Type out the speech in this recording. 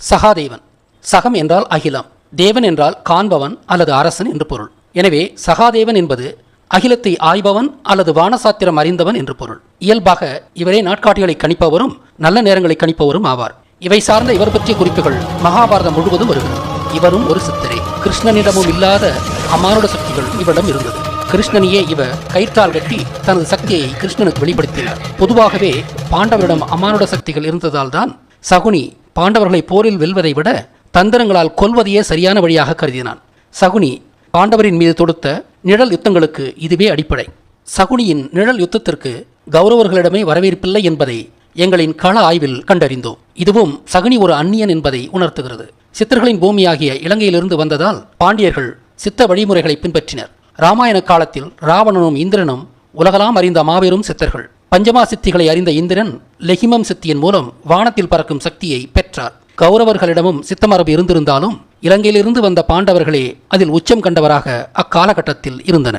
சகாதேவன். சகம் என்றால் அகிலம் தேவன் என்றால் காண்பவன் அல்லது அரசன் என்று பொருள். எனவே சகாதேவன் என்பது அகிலத்தை ஆய்பவன் அல்லது வானசாத்திரம் அறிந்தவன் என்று பொருள். இயல்பாக இவரே நாட்காட்டிகளை கணிப்பவரும் நல்ல நேரங்களை கணிப்பவரும் ஆவார். இவை சார்ந்த இவர் பற்றிய குறிப்புகள் மகாபாரதம் முழுவதும் வருகிறது. இவரும் ஒரு சித்தரே. கிருஷ்ணனிடமும் இல்லாத அமானுட சக்திகள் இவரிடம் இருந்தது. கிருஷ்ணனையே இவர் கயிற்றால் கட்டி தனது சக்தியை கிருஷ்ணனுக்கு வெளிப்படுத்தினார். பொதுவாகவே பாண்டவரிடம் அமானுட சக்திகள் இருந்ததால் தான் சகுனி பாண்டவர்களை போரில் வெல்வதை விட தந்திரங்களால் கொல்வதையே சரியான வழியாக கருதினான். சகுனி பாண்டவரின் மீது தொடுத்த நிழல் யுத்தங்களுக்கு இதுவே அடிப்படை. சகுனியின் நிழல் யுத்தத்திற்கு கௌரவர்களிடமே வரவேற்பில்லை என்பதை எங்களின் கள ஆய்வில் கண்டறிந்தோம். இதுவும் சகுனி ஒரு அந்நியன் என்பதை உணர்த்துகிறது. சித்தர்களின் பூமியாகிய இலங்கையிலிருந்து வந்ததால் பாண்டியர்கள் சித்த வழிமுறைகளை பின்பற்றினர். ராமாயண காலத்தில் ராவணனும் இந்திரனும் உலகலாம் அறிந்த மாபெரும் சித்தர்கள். பஞ்சமா சித்திகளை அறிந்த இந்திரன் லெஹிமம் சித்தியின் மூலம் வானத்தில் பறக்கும் சக்தியை பெற்றார். கௌரவர்களிடமும் சித்தமரபு இருந்திருந்தாலும் இலங்கையிலிருந்து வந்த பாண்டவர்களே அதில் உச்சம் கண்டவராக அக்காலகட்டத்தில் இருந்தனர்.